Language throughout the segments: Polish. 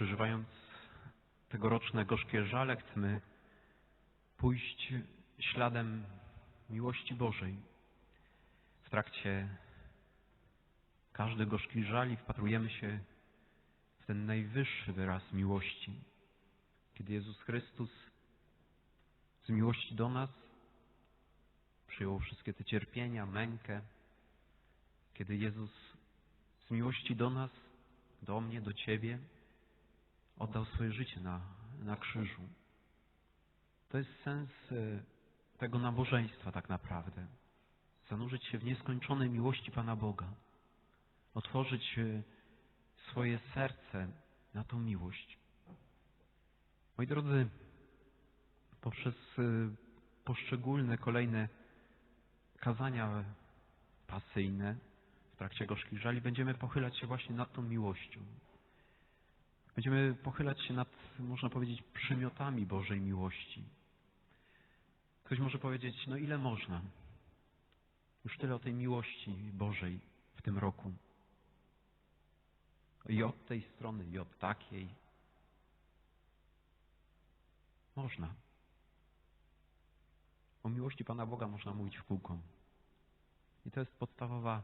przeżywając tegoroczne gorzkie żale, chcemy pójść śladem miłości Bożej. W trakcie każdych gorzkich żali wpatrujemy się w ten najwyższy wyraz miłości. Kiedy Jezus Chrystus z miłości do nas przyjął wszystkie te cierpienia, mękę, kiedy Jezus z miłości do nas, do mnie, do Ciebie oddał swoje życie na, na krzyżu. To jest sens e, tego nabożeństwa tak naprawdę. Zanurzyć się w nieskończonej miłości Pana Boga. Otworzyć e, swoje serce na tą miłość. Moi drodzy, poprzez e, poszczególne kolejne kazania pasyjne w trakcie gorzkich żali będziemy pochylać się właśnie nad tą miłością. Będziemy pochylać się nad, można powiedzieć, przymiotami Bożej miłości. Ktoś może powiedzieć, no ile można? Już tyle o tej miłości Bożej w tym roku. I od tej strony, i od takiej. Można. O miłości Pana Boga można mówić w kółko. I to jest podstawowa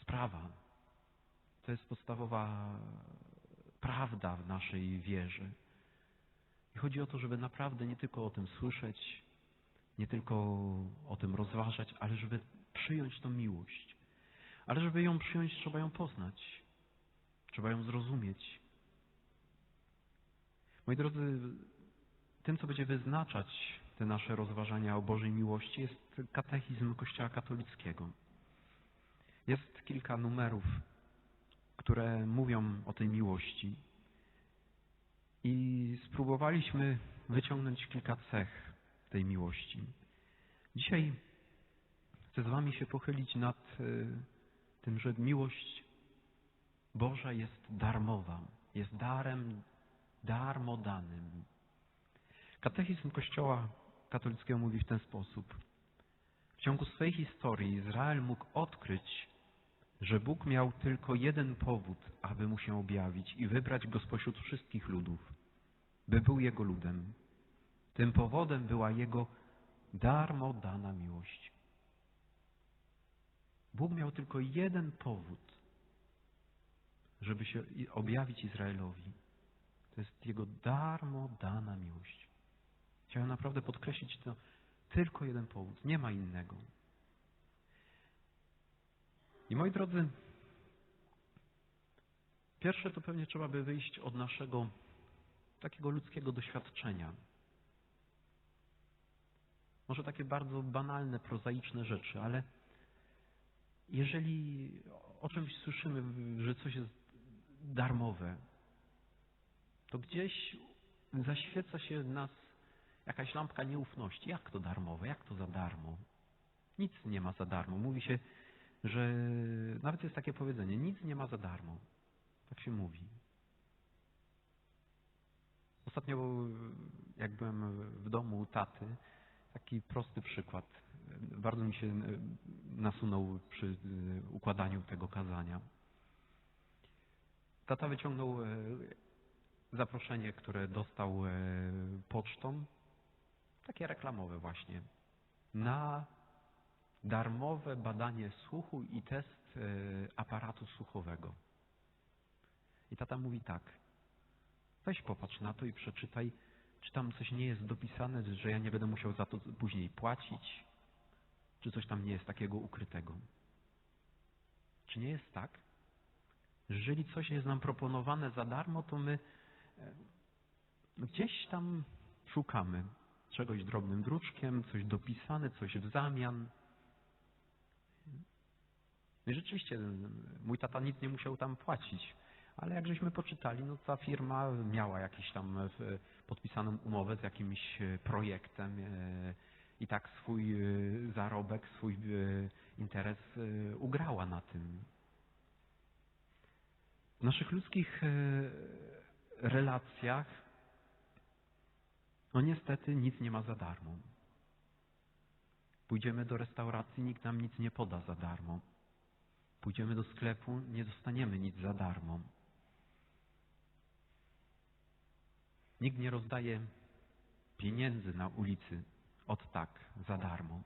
sprawa. To jest podstawowa prawda w naszej wierze. I chodzi o to, żeby naprawdę nie tylko o tym słyszeć, nie tylko o tym rozważać, ale żeby przyjąć tą miłość. Ale żeby ją przyjąć, trzeba ją poznać. Trzeba ją zrozumieć. Moi drodzy, tym, co będzie wyznaczać te nasze rozważania o Bożej miłości, jest katechizm Kościoła katolickiego. Jest kilka numerów, które mówią o tej miłości. I spróbowaliśmy wyciągnąć kilka cech tej miłości. Dzisiaj chcę z Wami się pochylić nad y, tym, że miłość Boża jest darmowa, jest darem darmodanym. Katechizm Kościoła katolickiego mówi w ten sposób. W ciągu swej historii Izrael mógł odkryć, że Bóg miał tylko jeden powód, aby mu się objawić i wybrać go spośród wszystkich ludów, by był jego ludem. Tym powodem była jego darmo dana miłość. Bóg miał tylko jeden powód, żeby się objawić Izraelowi. To jest jego darmo dana miłość. Chciałem naprawdę podkreślić to tylko jeden powód, nie ma innego. I moi drodzy, pierwsze to pewnie trzeba by wyjść od naszego takiego ludzkiego doświadczenia. Może takie bardzo banalne, prozaiczne rzeczy, ale jeżeli o czymś słyszymy, że coś jest darmowe, to gdzieś zaświeca się w nas jakaś lampka nieufności. Jak to darmowe? Jak to za darmo? Nic nie ma za darmo. Mówi się, że nawet jest takie powiedzenie, nic nie ma za darmo. Tak się mówi. Ostatnio, jak byłem w domu u taty, taki prosty przykład. Bardzo mi się nasunął przy układaniu tego kazania. Tata wyciągnął e, zaproszenie, które dostał e, pocztą, takie reklamowe właśnie, na darmowe badanie słuchu i test e, aparatu słuchowego. I tata mówi tak, weź popatrz na to i przeczytaj, czy tam coś nie jest dopisane, że ja nie będę musiał za to później płacić, czy coś tam nie jest takiego ukrytego. Czy nie jest tak, że jeżeli coś jest nam proponowane za darmo, to my e, gdzieś tam szukamy czegoś drobnym druczkiem, coś dopisane, coś w zamian. No i rzeczywiście mój tata nic nie musiał tam płacić, ale jak żeśmy poczytali, no ta firma miała jakiś tam e, podpisaną umowę z jakimś e, projektem e, i tak swój zarobek, swój interes ugrała na tym. W naszych ludzkich relacjach no niestety nic nie ma za darmo. Pójdziemy do restauracji, nikt nam nic nie poda za darmo. Pójdziemy do sklepu, nie dostaniemy nic za darmo. Nikt nie rozdaje pieniędzy na ulicy od tak, za darmo.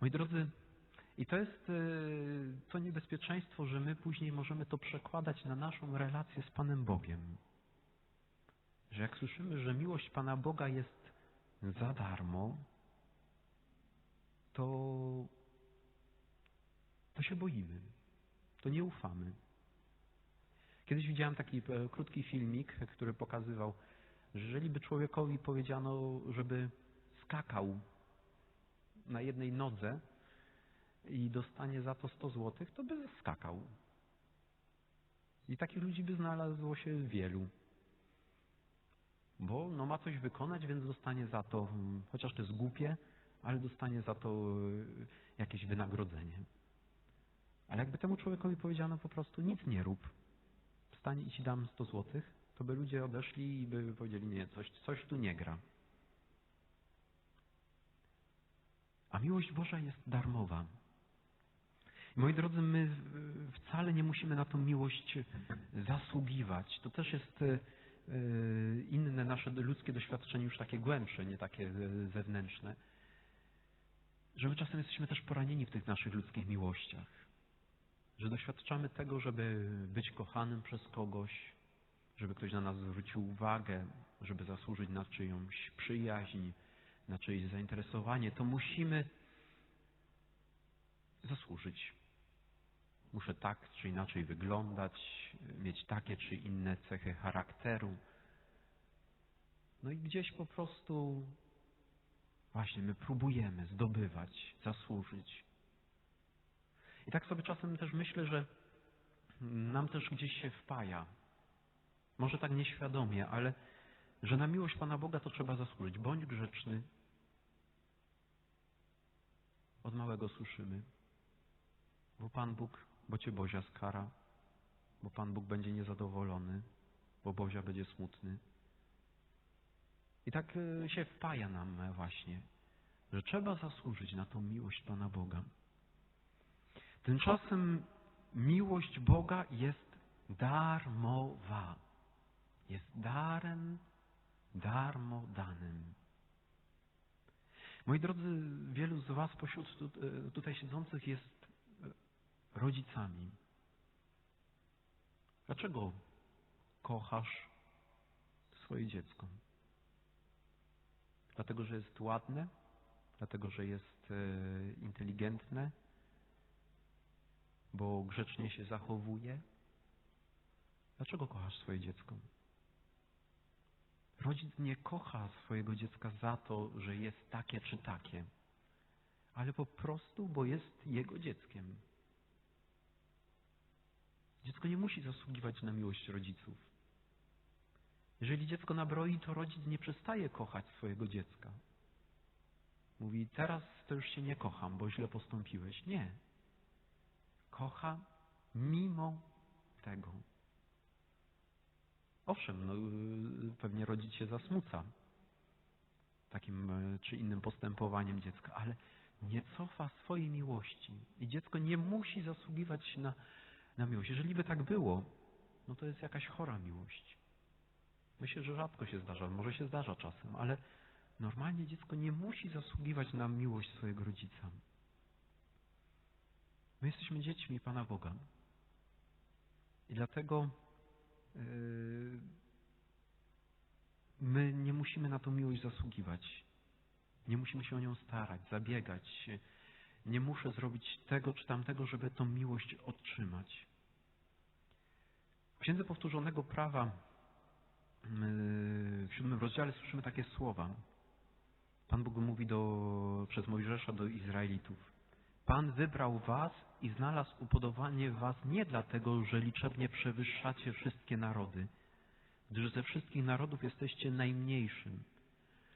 Moi drodzy, i to jest y, to niebezpieczeństwo, że my później możemy to przekładać na naszą relację z Panem Bogiem. Że jak słyszymy, że miłość Pana Boga jest za darmo, to, to się boimy, to nie ufamy. Kiedyś widziałem taki e, krótki filmik, który pokazywał, że jeżeli by człowiekowi powiedziano, żeby skakał na jednej nodze i dostanie za to 100 złotych, to by skakał. I takich ludzi by znalazło się wielu. Bo no, ma coś wykonać, więc dostanie za to, hmm, chociaż to jest głupie, ale dostanie za to y, jakieś wynagrodzenie. Ale jakby temu człowiekowi powiedziano po prostu nic nie rób, wstań i ci dam 100 złotych, to by ludzie odeszli i by powiedzieli nie, coś, coś tu nie gra. A miłość Boża jest darmowa. Moi drodzy, my wcale nie musimy na tą miłość zasługiwać. To też jest y, inne nasze ludzkie doświadczenie, już takie głębsze, nie takie y, zewnętrzne że my czasem jesteśmy też poranieni w tych naszych ludzkich miłościach. Że doświadczamy tego, żeby być kochanym przez kogoś, żeby ktoś na nas zwrócił uwagę, żeby zasłużyć na czyjąś przyjaźń, na czyjeś zainteresowanie, to musimy zasłużyć. Muszę tak czy inaczej wyglądać, mieć takie czy inne cechy charakteru. No i gdzieś po prostu Właśnie, my próbujemy zdobywać, zasłużyć. I tak sobie czasem też myślę, że nam też gdzieś się wpaja, może tak nieświadomie, ale że na miłość Pana Boga to trzeba zasłużyć. Bądź grzeczny. Od małego słyszymy. Bo Pan Bóg, bo Cię Bozia skara, bo Pan Bóg będzie niezadowolony, bo Bozia będzie smutny. I tak e, się wpaja nam właśnie, że trzeba zasłużyć na tą miłość Pana Boga. Tymczasem miłość Boga jest darmowa. Jest darem darmo danym. Moi drodzy, wielu z Was pośród e, tutaj siedzących jest rodzicami. Dlaczego kochasz swoje dziecko? Dlatego, że jest ładne? Dlatego, że jest e, inteligentne? Bo grzecznie się zachowuje? Dlaczego kochasz swoje dziecko? Rodzic nie kocha swojego dziecka za to, że jest takie czy takie, ale po prostu, bo jest jego dzieckiem. Dziecko nie musi zasługiwać na miłość rodziców. Jeżeli dziecko nabroi, to rodzic nie przestaje kochać swojego dziecka. Mówi, teraz to już się nie kocham, bo źle postąpiłeś. Nie. Kocha mimo tego. Owszem, no, pewnie rodzic się zasmuca takim e, czy innym postępowaniem dziecka, ale nie cofa swojej miłości. I dziecko nie musi zasługiwać na, na miłość. Jeżeli by tak było, no to jest jakaś chora miłość. Myślę, że rzadko się zdarza, może się zdarza czasem, ale normalnie dziecko nie musi zasługiwać na miłość swojego rodzica. My jesteśmy dziećmi Pana Boga. I dlatego yy, my nie musimy na tą miłość zasługiwać. Nie musimy się o nią starać, zabiegać. Nie muszę zrobić tego czy tamtego, żeby tą miłość otrzymać. W Księdze Powtórzonego Prawa w siódmym rozdziale słyszymy takie słowa. Pan Bóg mówi do, przez Mojżesza do Izraelitów. Pan wybrał was i znalazł upodobanie was nie dlatego, że liczebnie przewyższacie wszystkie narody, gdyż ze wszystkich narodów jesteście najmniejszym,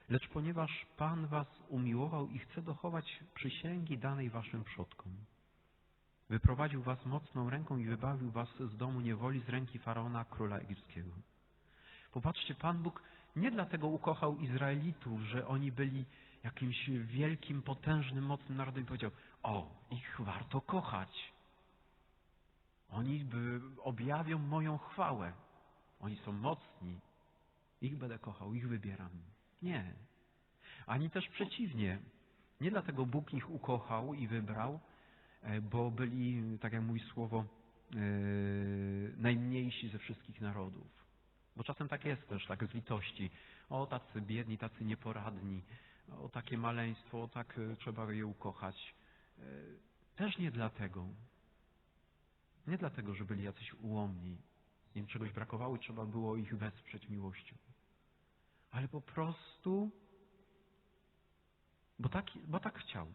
lecz ponieważ Pan was umiłował i chce dochować przysięgi danej waszym przodkom. Wyprowadził was mocną ręką i wybawił was z domu niewoli z ręki Faraona, króla egipskiego. Popatrzcie, Pan Bóg nie dlatego ukochał Izraelitów, że oni byli jakimś wielkim, potężnym, mocnym narodem i powiedział, o, ich warto kochać. Oni objawią moją chwałę. Oni są mocni, Ich będę kochał, ich wybieram. Nie. Ani też przeciwnie. Nie dlatego Bóg ich ukochał i wybrał, e, bo byli, tak jak mówi słowo, yy, najmniejsi ze wszystkich narodów. Bo czasem tak jest też, tak z litości. O, tacy biedni, tacy nieporadni. O, takie maleństwo, o, tak e, trzeba je ukochać. Yy, też nie dlatego. Nie dlatego, że byli jacyś ułomni. Im czegoś brakowało i trzeba było ich wesprzeć miłością. Ale po prostu, bo, taki, bo tak chciał.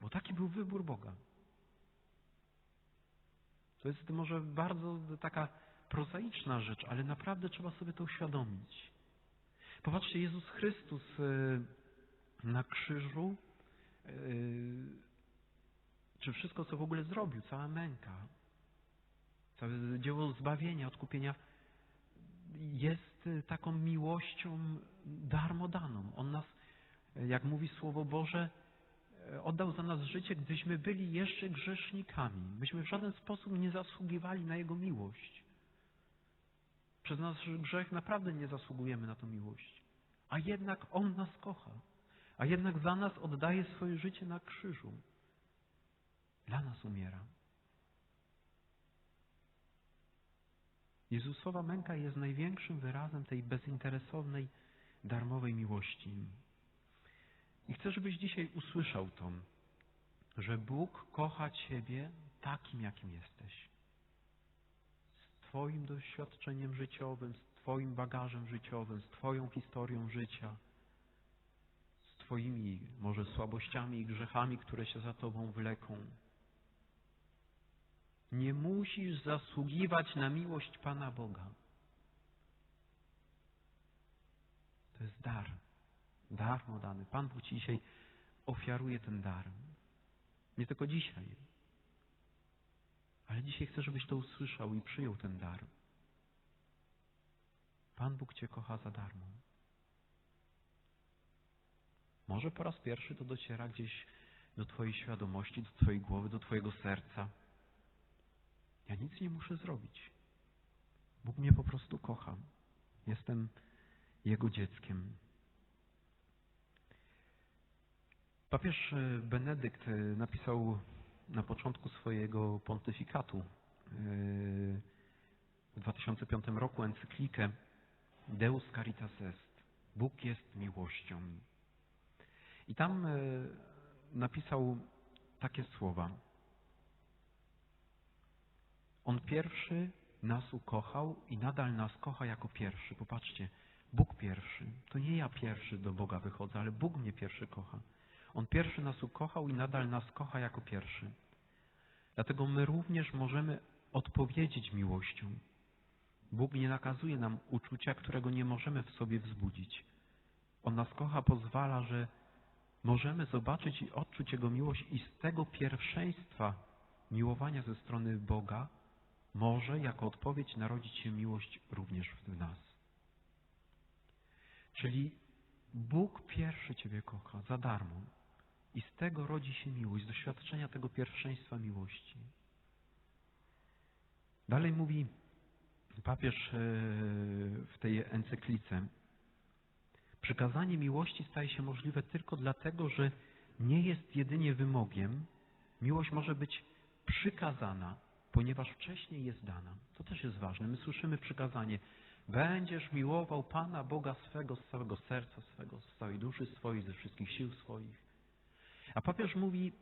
Bo taki był wybór Boga. To jest może bardzo taka prozaiczna rzecz, ale naprawdę trzeba sobie to uświadomić. Popatrzcie, Jezus Chrystus y, na krzyżu, czy wszystko, co w ogóle zrobił, cała męka, całe dzieło zbawienia, odkupienia, jest y, taką miłością darmodaną. On nas, jak mówi Słowo Boże, E, oddał za nas życie, gdyśmy byli jeszcze grzesznikami. Myśmy w żaden sposób nie zasługiwali na Jego miłość. Przez nasz grzech naprawdę nie zasługujemy na tą miłość. A jednak On nas kocha. A jednak za nas oddaje swoje życie na krzyżu. Dla nas umiera. Jezusowa męka jest największym wyrazem tej bezinteresownej, darmowej miłości. I chcę, żebyś dzisiaj usłyszał to, że Bóg kocha Ciebie takim, jakim jesteś. Z Twoim doświadczeniem życiowym, z Twoim bagażem życiowym, z Twoją historią życia, Twoimi może słabościami i grzechami, które się za Tobą wleką. Nie musisz zasługiwać na miłość Pana Boga. To jest dar darmo dany. Pan Bóg Ci dzisiaj ofiaruje ten dar. Nie tylko dzisiaj, ale dzisiaj chcę, żebyś to usłyszał i przyjął ten dar. Pan Bóg Cię kocha za darmo. Może po raz pierwszy to dociera gdzieś do Twojej świadomości, do Twojej głowy, do Twojego serca. Ja nic nie muszę zrobić. Bóg mnie po prostu kocha. Jestem Jego dzieckiem. Papież e, Benedykt e, napisał na początku swojego pontyfikatu e, w 2005 roku encyklikę Deus Caritas Est. Bóg jest miłością. I tam napisał takie słowa. On pierwszy nas ukochał i nadal nas kocha jako pierwszy. Popatrzcie, Bóg pierwszy. To nie ja pierwszy do Boga wychodzę, ale Bóg mnie pierwszy kocha. On pierwszy nas ukochał i nadal nas kocha jako pierwszy. Dlatego my również możemy odpowiedzieć miłością. Bóg nie nakazuje nam uczucia, którego nie możemy w sobie wzbudzić. On nas kocha, pozwala, że możemy zobaczyć i odczuć Jego miłość i z tego pierwszeństwa miłowania ze strony Boga może jako odpowiedź narodzić się miłość również w nas. Czyli Bóg pierwszy Ciebie kocha za darmo. I z tego rodzi się miłość, z doświadczenia tego pierwszeństwa miłości. Dalej mówi papież e, w tej encyklice. Przykazanie miłości staje się możliwe tylko dlatego, że nie jest jedynie wymogiem. Miłość może być przykazana, ponieważ wcześniej jest dana. To też jest ważne. My słyszymy przykazanie. Będziesz miłował Pana Boga swego z całego serca swego, z całej duszy swojej, ze wszystkich sił swoich. A papież mówi,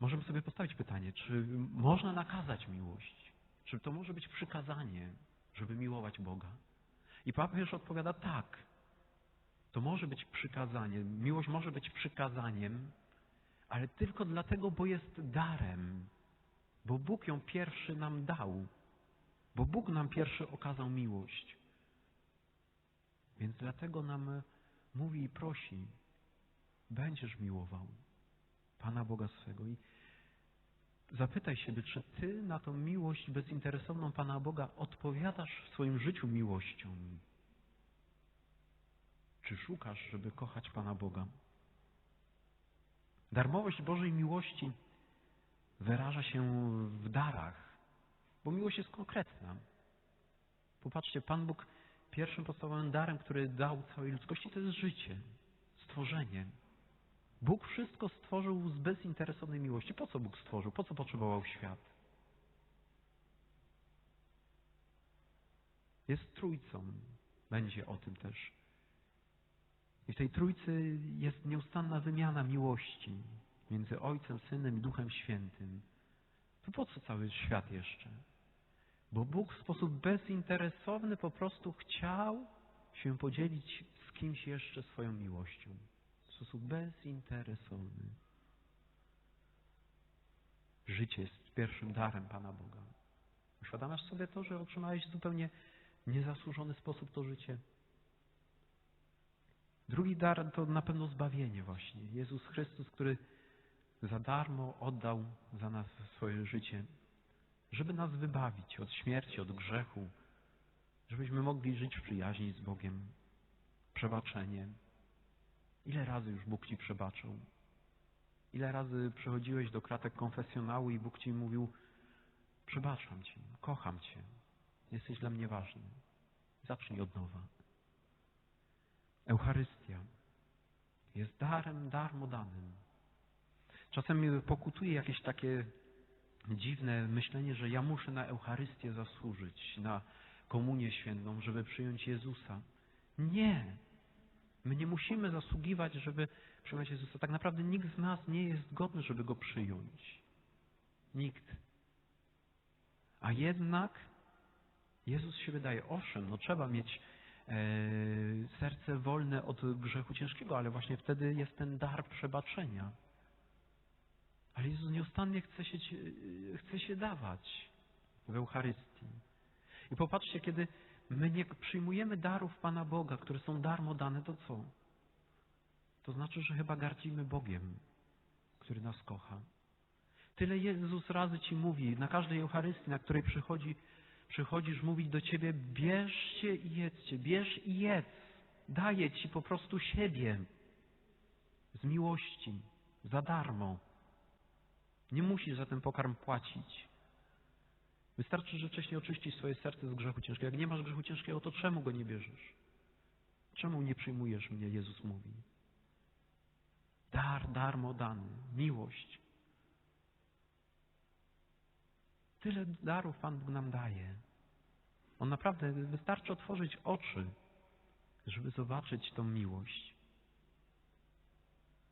możemy sobie postawić pytanie, czy można nakazać miłość? Czy to może być przykazanie, żeby miłować Boga? I papież odpowiada tak. To może być przykazanie. Miłość może być przykazaniem, ale tylko dlatego, bo jest darem. Bo Bóg ją pierwszy nam dał. Bo Bóg nam pierwszy okazał miłość. Więc dlatego nam mówi i prosi, będziesz miłował Pana Boga swego. I zapytaj siebie, czy Ty na tą miłość bezinteresowną Pana Boga odpowiadasz w swoim życiu miłością? Czy szukasz, żeby kochać Pana Boga? Darmowość Bożej miłości wyraża się w darach, bo miłość jest konkretna. Popatrzcie, Pan Bóg pierwszym podstawowym darem, który dał całej ludzkości, to jest życie, stworzenie. Bóg wszystko stworzył z bezinteresownej miłości. Po co Bóg stworzył? Po co potrzebował świat? Jest trójcą. Będzie o tym też. I w tej trójcy jest nieustanna wymiana miłości między Ojcem, Synem i Duchem Świętym. To po co cały świat jeszcze? Bo Bóg w sposób bezinteresowny po prostu chciał się podzielić z kimś jeszcze swoją miłością. W sposób bezinteresowny. Życie jest pierwszym darem Pana Boga. Uświadamiasz sobie to, że otrzymałeś w zupełnie niezasłużony sposób to życie? Drugi dar to na pewno zbawienie właśnie. Jezus Chrystus, który za darmo oddał za nas swoje życie, żeby nas wybawić od śmierci, od grzechu, żebyśmy mogli żyć w przyjaźni z Bogiem. Przebaczenie. Ile razy już Bóg Ci przebaczył? Ile razy przychodziłeś do kratek konfesjonału i Bóg Ci mówił przebaczam Cię, kocham Cię, jesteś dla mnie ważny. Zacznij od nowa. Eucharystia jest darem darmo danym. Czasem pokutuje jakieś takie dziwne myślenie, że ja muszę na Eucharystię zasłużyć, na komunię świętą, żeby przyjąć Jezusa. Nie. My nie musimy zasługiwać, żeby przyjąć Jezusa. Tak naprawdę nikt z nas nie jest godny, żeby Go przyjąć. Nikt. A jednak Jezus się wydaje, owszem, no trzeba mieć serce wolne od grzechu ciężkiego, ale właśnie wtedy jest ten dar przebaczenia. Ale Jezus nieustannie chce się, chce się dawać w Eucharystii. I popatrzcie, kiedy my nie przyjmujemy darów Pana Boga, które są darmo dane, to co? To znaczy, że chyba gardzimy Bogiem, który nas kocha. Tyle Jezus razy Ci mówi, na każdej Eucharystii, na której przychodzi, przychodzisz mówić do Ciebie, bierzcie i jedzcie, bierz i jedz. Daję Ci po prostu siebie z miłości, za darmo. Nie musisz za ten pokarm płacić. Wystarczy, że wcześniej oczyścisz swoje serce z grzechu ciężkiego. Jak nie masz grzechu ciężkiego, to czemu go nie bierzesz? Czemu nie przyjmujesz mnie? Jezus mówi. Dar, darmo dany, miłość. Tyle darów Pan Bóg nam daje. On naprawdę, wystarczy otworzyć oczy, żeby zobaczyć tą miłość.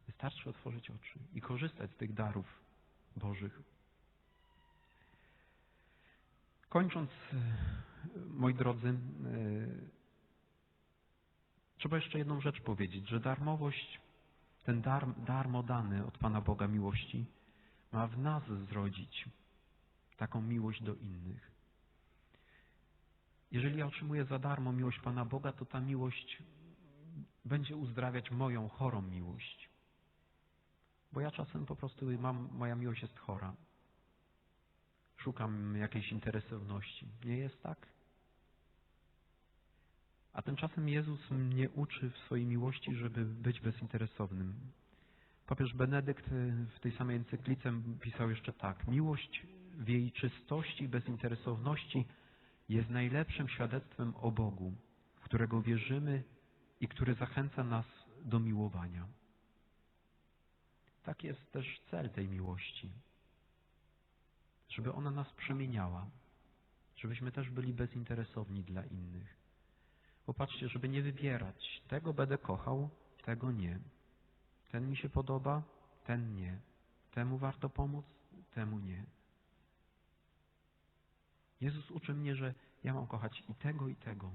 Wystarczy otworzyć oczy i korzystać z tych darów Bożych. Kończąc, moi drodzy, trzeba jeszcze jedną rzecz powiedzieć, że darmowość, ten dar, darmo dany od Pana Boga miłości ma w nas zrodzić taką miłość do innych. Jeżeli ja otrzymuję za darmo miłość Pana Boga, to ta miłość będzie uzdrawiać moją chorą miłość. Bo ja czasem po prostu mam, moja miłość jest chora. Szukam jakiejś interesowności. Nie jest tak? A tymczasem Jezus mnie uczy w swojej miłości, żeby być bezinteresownym. Papież Benedykt w tej samej encyklice pisał jeszcze tak. Miłość w jej czystości i bezinteresowności jest najlepszym świadectwem o Bogu, w którego wierzymy i który zachęca nas do miłowania. Tak jest też cel tej miłości. Żeby ona nas przemieniała. Żebyśmy też byli bezinteresowni dla innych. Popatrzcie, żeby nie wybierać. Tego będę kochał, tego nie. Ten mi się podoba, ten nie. Temu warto pomóc, temu nie. Jezus uczy mnie, że ja mam kochać i tego, i tego.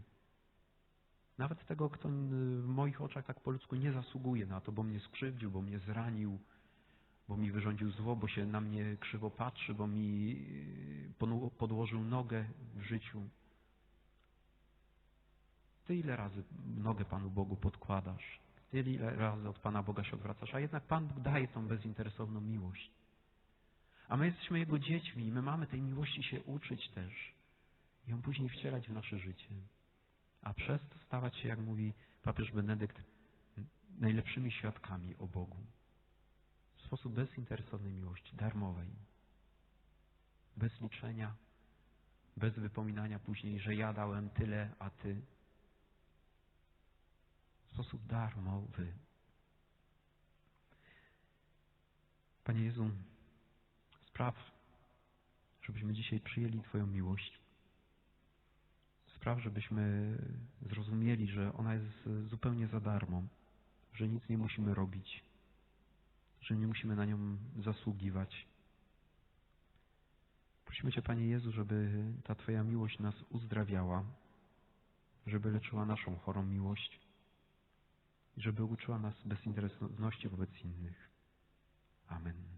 Nawet tego, kto w moich oczach tak po ludzku nie zasługuje na to, bo mnie skrzywdził, bo mnie zranił, bo mi wyrządził zło, bo się na mnie krzywo patrzy, bo mi y, podłożył nogę w życiu. Ty ile razy nogę Panu Bogu podkładasz? Ty ile razy od Pana Boga się odwracasz? A jednak Pan Bóg daje tą bezinteresowną miłość. A my jesteśmy Jego dziećmi i my mamy tej miłości się uczyć też. I ją później wcielać w nasze życie. A przez to stawać się, jak mówi papież Benedykt, najlepszymi świadkami o Bogu sposób bezinteresownej miłości, darmowej, bez liczenia, bez wypominania później, że ja dałem tyle, a ty. w sposób darmowy. Panie Jezu, spraw, żebyśmy dzisiaj przyjęli Twoją miłość. Spraw, żebyśmy zrozumieli, że ona jest zupełnie za darmo, że nic nie musimy robić, że nie musimy na nią zasługiwać. Prosimy Cię, Panie Jezu, żeby ta Twoja miłość nas uzdrawiała, żeby leczyła naszą chorą miłość i żeby uczyła nas bezinteresowności wobec innych. Amen.